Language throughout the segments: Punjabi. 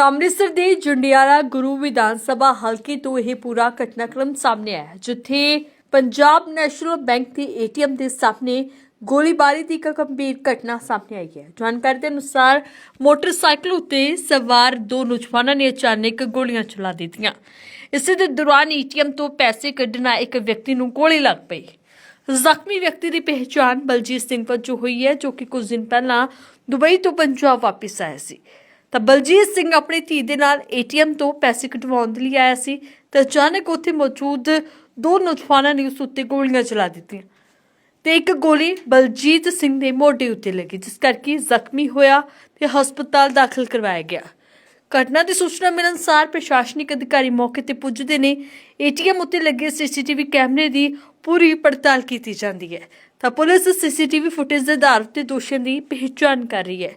ਤਾਂ ਅੰਮ੍ਰਿਤਸਰ ਦੇ ਜੰਡਿਆਲਾ ਗੁਰੂ ਵਿਧਾਨ ਸਭਾ ਹਲਕੇ ਤੋਂ ਇਹ ਪੂਰਾ ਘਟਨਾਕ੍ਰਮ ਸਾਹਮਣੇ ਆਇਆ ਜਿੱਥੇ ਪੰਜਾਬ ਨੈਸ਼ਨਲ ਬੈਂਕ ਦੇ ਏਟੀਐਮ ਦੇ ਸਾਹਮਣੇ ਗੋਲੀਬਾਰੀ ਦੀ ਇੱਕ ਗੰਭੀਰ ਘਟਨਾ ਸਾਹਮਣੇ ਆਈ ਹੈ। ਜਾਣਕਾਰੀ ਦੇ ਅਨੁਸਾਰ ਮੋਟਰਸਾਈਕਲ ਉੱਤੇ ਸਵਾਰ ਦੋ ਨੌਜਵਾਨਾਂ ਨੇ ਅਚਾਨਕ ਗੋਲੀਆਂ ਚਲਾ ਦਿੱਤੀਆਂ। ਇਸੇ ਦੇ ਦੌਰਾਨ ਏਟੀਐਮ ਤੋਂ ਪੈਸੇ ਕੱਢਣਾ ਇੱਕ ਵਿਅਕਤੀ ਨੂੰ ਗੋਲੀ ਲੱਗ ਪਈ। ਜ਼ਖਮੀ ਵਿਅਕਤੀ ਦੀ ਪਹਿਚਾਣ ਬਲਜੀਤ ਸਿੰਘ ਵਜੋਂ ਹੋਈ ਹੈ, ਜੋ ਕਿ ਕੁਝ ਦਿਨ ਪਹਿਲਾਂ ਦੁਬਈ ਤੋਂ ਪੰਜਾਬ ਵਾਪਸ ਆਇਆ ਸੀ। ਤਾਂ ਬਲਜੀਤ ਸਿੰਘ ਆਪਣੀ ਧੀ ਦੇ ਨਾਲ ਏਟੀਐਮ ਤੋਂ ਪੈਸੇ ਕਢਵਾਉਣ ਦੇ ਲਈ ਆਇਆ ਸੀ ਤਾਂ ਅਚਾਨਕ ਉੱਥੇ ਮੌਜੂਦ ਦੋ ਨੌਜਵਾਨਾਂ ਨੇ ਉਸ ਉੱਤੇ ਗੋਲੀਆਂ ਚਲਾ ਦਿੱਤੀਆਂ ਤੇ ਇੱਕ ਗੋਲੀ ਬਲਜੀਤ ਸਿੰਘ ਦੇ ਮੋਢੇ ਉੱਤੇ ਲੱਗੀ, ਜਿਸ ਕਰਕੇ ਜ਼ਖਮੀ ਹੋਇਆ ਤੇ ਹਸਪਤਾਲ ਦਾਖਲ ਕਰਵਾਇਆ ਗਿਆ। ਘਟਨਾ ਦੀ ਸੂਚਨਾ ਮਿਲਣ ਸਾਰ ਪ੍ਰਸ਼ਾਸਨਿਕ ਅਧਿਕਾਰੀ ਮੌਕੇ ਤੇ ਪੁੱਜਦੇ ਨੇ। ਏਟੀਐਮ ਉੱਤੇ ਲੱਗੇ ਸੀਸੀਟੀਵੀ ਕੈਮਰੇ ਦੀ ਪੂਰੀ ਪੜਤਾਲ ਕੀਤੀ ਜਾਂਦੀ ਹੈ। ਤਾਂ ਪੁਲਿਸ ਸੀਸੀਟੀਵੀ ਫੁਟੇਜ ਦੇ ਆਧਾਰ ਉੱਤੇ ਦੋਸ਼ੀਆਂ ਦੀ ਪਹਿਚਾਣ ਕਰ ਰਹੀ ਹੈ।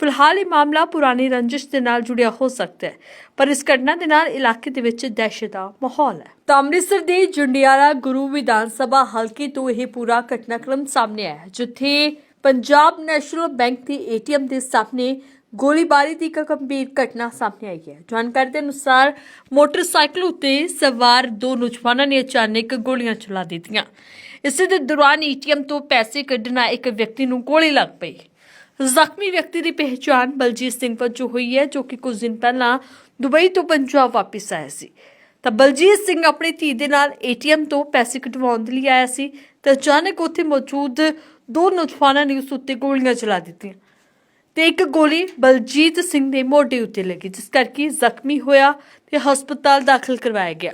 ਫਿਲਹਾਲ ਇਹ ਮਾਮਲਾ ਪੁਰਾਣੀ ਰੰਜਿਸ਼ ਦੇ ਨਾਲ ਜੁੜਿਆ ਹੋ ਸਕਦਾ ਹੈ, ਪਰ ਇਸ ਘਟਨਾ ਦੇ ਨਾਲ ਇਲਾਕੇ ਦੇ ਵਿੱਚ ਦਹਿਸ਼ਤ ਦਾ ਮਾਹੌਲ ਹੈ। ਤਾਂ ਅੰਮ੍ਰਿਤਸਰ ਦੇ ਜੁੰਡਿਆਲਾ ਗੁਰੂ ਵਿਧਾਨ ਸਭਾ ਹਲਕੇ ਤੋਂ ਇਹ ਪੂਰਾ ਘਟਨਾਕ੍ਰਮ ਸਾਹਮਣੇ ਆਇਆ, ਜਿੱਥੇ ਪੰਜਾਬ ਨੈਸ਼ਨਲ ਬੈਂਕ ਦੇ ਏਟੀਐਮ ਦੇ ਸਾਹਮਣੇ ਗੋਲੀਬਾਰੀ ਦੀ ਇੱਕ ਗੰਭੀਰ ਘਟਨਾ ਸਾਹਮਣੇ ਆਈ ਹੈ। ਜਾਣਕਾਰੀ ਦੇ ਅਨੁਸਾਰ ਮੋਟਰਸਾਈਕਲ ਉੱਤੇ ਸਵਾਰ ਦੋ ਨੌਜਵਾਨਾਂ ਨੇ ਅਚਾਨਕ ਗੋਲੀਆਂ ਚਲਾ ਦਿੱਤੀਆਂ। ਇਸੇ ਦੇ ਦੌਰਾਨ ਏਟੀਐਮ ਤੋਂ ਪੈਸੇ ਕੱਢਣਾ ਇੱਕ ਵਿਅਕਤੀ ਨੂੰ ਗੋਲੀ ਲੱਗ ਪਈ। ਜ਼ਖਮੀ ਵਿਅਕਤੀ ਦੀ ਪਹਿਚਾਣ ਬਲਜੀਤ ਸਿੰਘ ਵਜੋਂ ਹੋਈ ਹੈ, ਜੋ ਕਿ ਕੁਝ ਦਿਨ ਪਹਿਲਾਂ ਦੁਬਈ ਤੋਂ ਪੰਜਾਬ ਵਾਪਸ ਆਇਆ ਸੀ। ਤਾਂ ਬਲਜੀਤ ਸਿੰਘ ਆਪਣੀ ਧੀ ਦੇ ਨਾਲ ਏਟੀਐਮ ਤੋਂ ਪੈਸੇ ਕਢਵਾਉਣ ਦੇ ਲਈ ਆਇਆ ਸੀ ਤਾਂ ਅਚਾਨਕ ਉੱਥੇ ਮੌਜੂਦ ਦੋ ਨੌਜਵਾਨਾਂ ਨੇ ਉਸ ਉੱਤੇ ਗੋਲੀਆਂ ਚਲਾ ਦਿੱਤੀਆਂ ਤੇ ਇੱਕ ਗੋਲੀ ਬਲਜੀਤ ਸਿੰਘ ਦੇ ਮੋਢੇ ਉੱਤੇ ਲੱਗੀ, ਜਿਸ ਕਰਕੇ ਜ਼ਖਮੀ ਹੋਇਆ ਤੇ ਹਸਪਤਾਲ ਦਾਖਲ ਕਰਵਾਇਆ ਗਿਆ।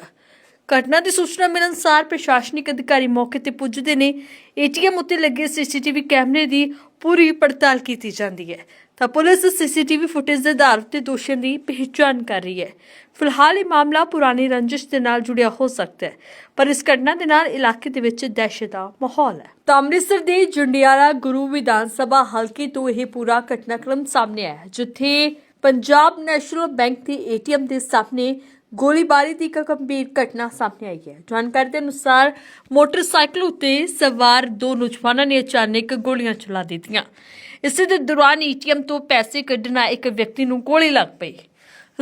ਘਟਨਾ ਦੀ ਸੂਚਨਾ ਮਿਲਣ ਸਾਰ ਪ੍ਰਸ਼ਾਸਨਿਕ ਅਧਿਕਾਰੀ ਮੌਕੇ ਤੇ ਪੁੱਜਦੇ ਨੇ। ਏਟੀਐਮ ਉੱਤੇ ਲੱਗੇ ਸੀਸੀਟੀਵੀ ਕੈਮਰੇ ਦੀ ਪੂਰੀ ਪੜਤਾਲ ਕੀਤੀ ਜਾਂਦੀ ਹੈ। ਤਾਂ ਪੁਲਿਸ ਸੀਸੀਟੀਵੀ ਫੁਟੇਜ ਦੇ ਆਧਾਰ ਉੱਤੇ ਦੋਸ਼ੀਆਂ ਦੀ ਪਹਿਚਾਣ ਕਰ ਰਹੀ ਹੈ। ਫਿਲਹਾਲ ਇਹ ਮਾਮਲਾ ਪੁਰਾਣੀ ਰੰਜਿਸ਼ ਦੇ ਨਾਲ ਜੁੜਿਆ ਹੋ ਸਕਦਾ ਹੈ, ਪਰ ਇਸ ਘਟਨਾ ਦੇ ਨਾਲ ਇਲਾਕੇ ਦੇ ਵਿੱਚ ਦਹਿਸ਼ਤ ਦਾ ਮਾਹੌਲ ਹੈ। ਤਾਂ ਅੰਮ੍ਰਿਤਸਰ ਦੇ ਜੰਡਿਆਲਾ ਗੁਰੂ ਵਿਧਾਨ ਸਭਾ ਹਲਕੇ ਤੋਂ ਇਹ ਪੂਰਾ ਘਟਨਾਕ੍ਰਮ ਸਾਹਮਣੇ ਆਇਆ, ਜਿੱਥੇ ਪੰਜਾਬ ਨੈਸ਼ਨਲ ਬੈਂਕ ਦੇ ਏਟੀਐਮ ਦੇ ਸਾਹਮਣੇ ਗੋਲੀਬਾਰੀ ਦੀ ਇੱਕ ਗੰਭੀਰ ਘਟਨਾ ਸਾਹਮਣੇ ਆਈ ਹੈ। ਜਾਣਕਾਰੀ ਦੇ ਅਨੁਸਾਰ ਮੋਟਰਸਾਈਕਲ ਉੱਤੇ ਸਵਾਰ ਦੋ ਨੌਜਵਾਨਾਂ ਨੇ ਅਚਾਨਕ ਗੋਲੀਆਂ ਚਲਾ ਦਿੱਤੀਆਂ। ਇਸੇ ਦੇ ਦੌਰਾਨ ਏਟੀਐਮ ਤੋਂ ਪੈਸੇ ਕੱਢਣਾ ਇੱਕ ਵਿਅਕਤੀ ਨੂੰ ਗੋਲੀ ਲੱਗ ਪਈ।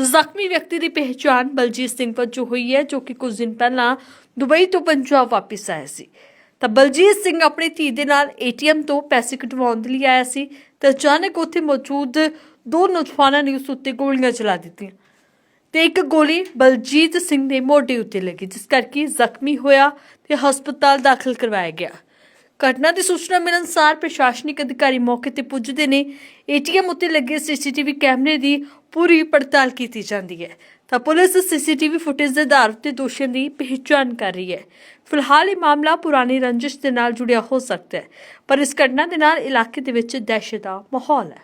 ਜ਼ਖਮੀ ਵਿਅਕਤੀ ਦੀ ਪਹਿਚਾਣ ਬਲਜੀਤ ਸਿੰਘ ਵਜੋਂ ਹੋਈ ਹੈ, ਜੋ ਕਿ ਕੁਝ ਦਿਨ ਪਹਿਲਾਂ ਦੁਬਈ ਤੋਂ ਪੰਜਾਬ ਵਾਪਸ ਆਇਆ ਸੀ। ਤਾਂ ਬਲਜੀਤ ਸਿੰਘ ਆਪਣੀ ਧੀ ਦੇ ਨਾਲ ਏਟੀਐਮ ਤੋਂ ਪੈਸੇ ਕਢਵਾਉਣ ਦੇ ਲਈ ਆਇਆ ਸੀ ਤਾਂ ਅਚਾਨਕ ਉੱਥੇ ਮੌਜੂਦ ਦੋ ਨੌਜਵਾਨਾਂ ਨੇ ਉਸ ਉੱਤੇ ਗੋਲੀਆਂ ਚਲਾ ਦਿੱਤੀਆਂ। ਤੇ ਇੱਕ ਗੋਲੀ ਬਲਜੀਤ ਸਿੰਘ ਦੇ ਮੋਢੇ ਉੱਤੇ ਲੱਗੀ, ਜਿਸ ਕਰਕੇ ਜ਼ਖਮੀ ਹੋਇਆ ਤੇ ਹਸਪਤਾਲ ਦਾਖਲ ਕਰਵਾਇਆ ਗਿਆ। ਘਟਨਾ ਦੀ ਸੂਚਨਾ ਮਿਲਣ ਸਾਰ ਪ੍ਰਸ਼ਾਸਨਿਕ ਅਧਿਕਾਰੀ ਮੌਕੇ ਤੇ ਪੁੱਜਦੇ ਨੇ। ਏਟੀਐਮ ਉੱਤੇ ਲੱਗੇ ਸੀਸੀਟੀਵੀ ਕੈਮਰੇ ਦੀ ਪੂਰੀ ਪੜਤਾਲ ਕੀਤੀ ਜਾਂਦੀ ਹੈ। ਤਾਂ ਪੁਲਿਸ ਸੀਸੀਟੀਵੀ ਫੁਟੇਜ ਦੇ ਆਧਾਰ ਉੱਤੇ ਦੋਸ਼ੀਆਂ ਦੀ ਪਹਿਚਾਣ ਕਰ ਰਹੀ ਹੈ। ਫਿਲਹਾਲ ਇਹ ਮਾਮਲਾ ਪੁਰਾਣੀ ਰੰਜਿਸ਼ ਦੇ ਨਾਲ ਜੁੜਿਆ ਹੋ ਸਕਦਾ ਹੈ, ਪਰ ਇਸ ਘਟਨਾ ਦੇ ਨਾਲ ਇਲਾਕੇ ਦੇ ਵਿੱਚ ਦਹਿਸ਼ਤ ਦਾ ਮਾਹੌਲ ਹੈ।